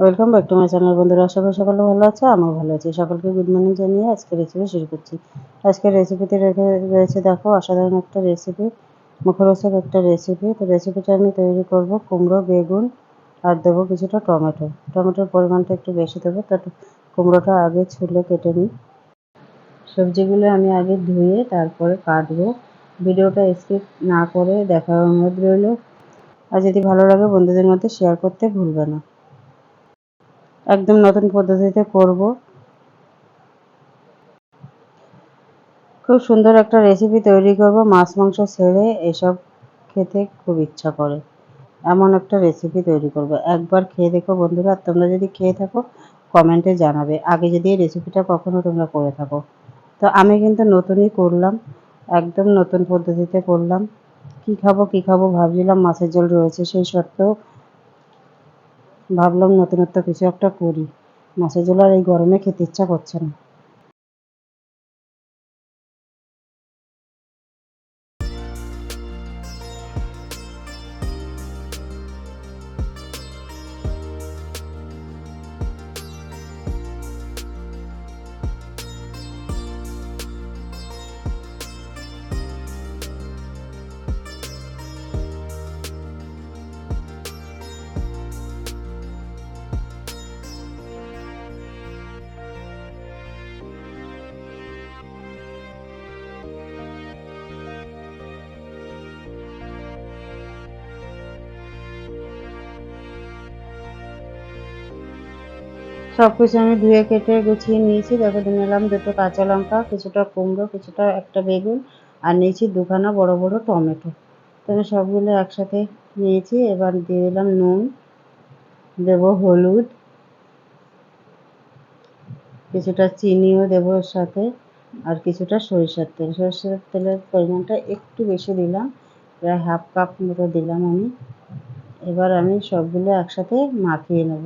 Welcome back to my channel বন্ধুরা। আশা করি সকলে ভালো আছে, আমিও ভালো আছি। সকলকে গুড মর্নিং জানিয়ে আজকে রেসিপি শুরু করছি। আজকের রেসিপিতে রেখে রয়েছে দেখো, অসাধারণ একটা রেসিপি মুখরোচক একটা রেসিপি তো রেসিপিটা আমি তৈরি করব কুমড়ো, বেগুন আর দেবো কিছুটা টমেটো। টমেটোর পরিমাণটা একটু বেশি দেবো, তো কুমড়োটা আগে ছুলে কেটে নিই। সবজিগুলো আমি আগে ধুয়ে তারপরে কাটবো। ভিডিওটা স্কিপ না করে দেখার অনুরোধ রইল। আর যদি ভালো লাগে বন্ধুদের মধ্যে শেয়ার করতে ভুলবে না। একদম নতুন পদ্ধতিতে করব। খুব সুন্দর একটা রেসিপি তৈরি করব, মাছ, মাংস ছেড়ে এসব খেতে খুব ইচ্ছা করে। এমন একটা রেসিপি তৈরি করব। একবার খেয়ে দেখো বন্ধুরা, তোমরা যদি খেয়ে থাকো কমেন্টে জানাবে। আগে যদি এই রেসিপিটা কখনো তোমরা করে থাকো। তো আমি কিন্তু নতুনই করলাম, একদম নতুন পদ্ধতিতে করলাম। কি খাব কি খাব ভাবছিলাম, মাছের ঝোল রয়েছে সেই সত্ত্বেও ভাবলাম নতুনত্ব কিছু একটা করি। মাছের ঝোল আর এই গরমে খেতে ইচ্ছা করছে না। সব কিছু আমি ধুয়ে কেটে গুছিয়ে নিয়েছি। দেখো নিলাম, দুটো কাঁচা লঙ্কা, কিছুটা কুমড়ো, কিছুটা একটা বেগুন, আর নিয়েছি দুখানা বড় বড় টমেটো। তো সবগুলো একসাথে নিয়েছি। এবার দিয়ে দিলাম নুন, দেব হলুদ, কিছুটা চিনিও দেবো এর সাথে, আর কিছুটা সরিষার তেল। সরিষার তেলের পরিমাণটা একটু বেশি দিলাম, প্রায় হাফ কাপ মতো দিলাম আমি। এবার আমি সবগুলো একসাথে মাখিয়ে নেব।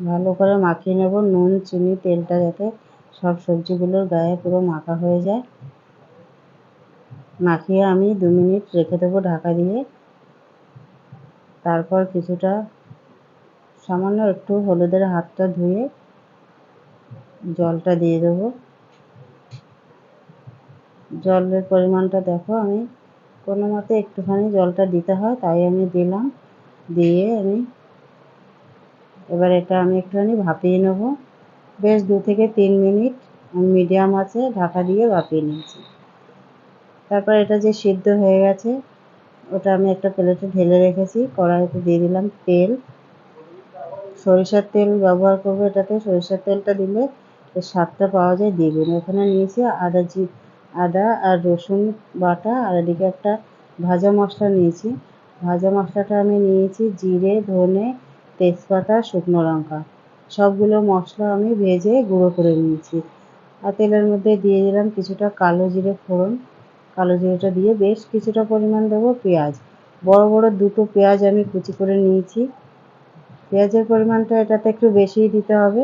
ভালো করে মাখিয়ে নেব, নুন, চিনি, তেলটা যাতে সব সবজিগুলোর গায়ে পুরো মাখা হয়ে যায়। মাখিয়ে আমি দু মিনিট রেখে দেবো ঢাকা দিয়ে। তারপর কিছুটা সামান্য একটু হলুদের হাতটা ধুয়ে জলটা দিয়ে দেবো। জলের পরিমাণটা দেখো, আমি কোনো মতে একটুখানি জলটা দিতে হয়, তাই আমি দিলাম। দিয়ে আমি এবার এটা আমি একটুখানি ভাপিয়ে নেব। বেশ দু থেকে তিন মিনিট মিডিয়াম আছে, ঢাকা দিয়ে ভাপিয়ে নিয়েছি। তারপর এটা যে সিদ্ধ হয়ে গেছে, ওটা আমি একটা প্লেটে ঢেলে রেখেছি, কড়াইতে দিয়ে দিলাম তেল। সরিষার তেল ব্যবহার করব এটাতে, সরিষার তেলটা দিলে স্বাদটা পাওয়া যায় দ্বিগুণ। এখানে নিয়েছি আদা জি, আদা আর রসুন বাটা, আর এদিকে একটা ভাজা মশলা নিয়েছি। ভাজা মশলাটা আমি নিয়েছি জিরে, ধনে তেজপাতা, শুকনো লঙ্কা। সবগুলো মশলা আমি ভেজে গুঁড়ো করে নিয়েছি। আর তেলের মধ্যে দিয়ে দিলাম কিছুটা কালো জিরে ফোড়ন। কালো জিরেটা দিয়ে বেশ কিছুটা পরিমাণ দেবো পেঁয়াজ। বড় বড় দুটো পেঁয়াজ আমি কুচি করে নিয়েছি। পেঁয়াজের পরিমাণটা এটাতে একটু বেশিই দিতে হবে।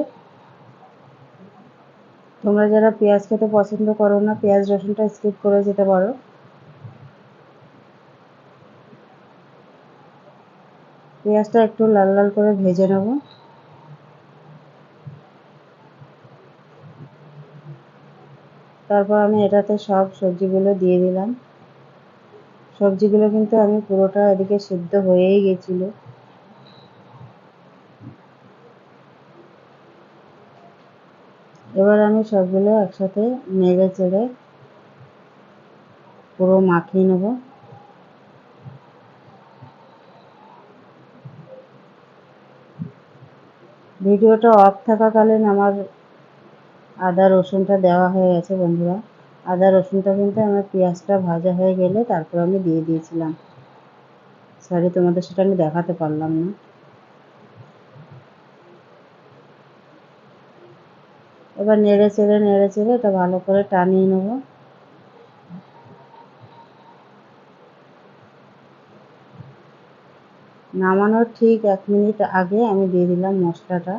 তোমরা যারা পেঁয়াজ খেতে পছন্দ করো না, পেঁয়াজ রসুনটা স্কিপ করে যেতে পারো। পেঁয়াজটা একটু লাল লাল করে ভেজে নেব। তারপর আমি এটাতে সব সবজিগুলো দিয়ে দিলাম। সবজিগুলো কিন্তু আমি পুরোটা এদিকে সিদ্ধ হয়েই গেছিল। এবার আমি সবগুলো একসাথে নেড়ে চেড়ে পুরো মাখিয়ে নেব। ভিডিওটা অফ থাকাকালীন আমার আদা রসুনটা দেওয়া হয়ে গেছে বন্ধুরা। আদা রসুনটা কিন্তু আমার পেঁয়াজটা ভাজা হয়ে গেলে তারপর আমি দিয়ে দিয়েছিলাম। সরি তোমাদের সেটা আমি দেখাতে পারলাম না। এবার নেড়ে চেড়ে নেড়ে চেড়ে এটা ভালো করে টানিয়ে নেব। নামানোর ঠিক এক মিনিট আগে আমি দিয়ে দিলাম মশলাটা।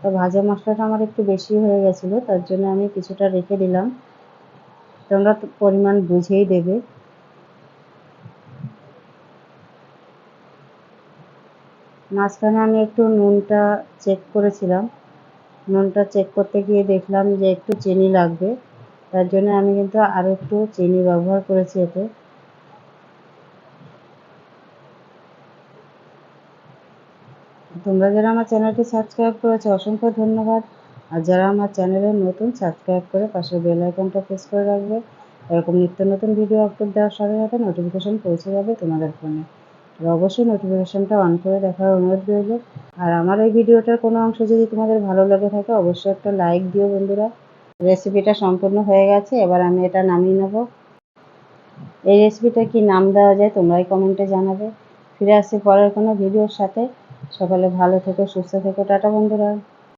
তো ভাজা মশলাটা আমার একটু বেশি হয়ে গেছিল, তার জন্য আমি কিছুটা রেখে দিলাম। তোমরা পরিমাণ বুঝেই দেবে। মাঝখানে আমি একটু নুনটা চেক করেছিলাম। নুনটা চেক করতে গিয়ে দেখলাম যে একটু চিনি লাগবে, তার জন্য আমি কিন্তু আরও একটু চিনি ব্যবহার করেছি এতে। তোমরা যারা আমার চ্যানেলটি সাবস্ক্রাইব করেছ, অসংখ্য ধন্যবাদ। আর যারা আমার চ্যানেলে নতুন, সাবস্ক্রাইব করে পাশে বেল আইকনটা প্রেস করে রাখবে। এরকম নিত্য নতুন ভিডিও আপলোড দেওয়ার সাথে সাথে নোটিফিকেশান পৌঁছে যাবে তোমাদের ফোনে। আর অবশ্যই নোটিফিকেশানটা অন করে দেখার অনুরোধ রইল। আর আমার এই ভিডিওটার কোনো অংশ যদি তোমাদের ভালো লাগে থাকে, অবশ্যই একটা লাইক দিও বন্ধুরা। রেসিপিটা সম্পূর্ণ হয়ে গেছে, এবার আমি এটা নামিয়ে নেব। এই রেসিপিটা কি নাম দেওয়া যায় তোমরাই কমেন্টে জানাবে। ফিরে আসছি পরের কোনো ভিডিওর সাথে। সকালে ভালো থেকো সুস্থ থেকো টাটা বন্ধুরা।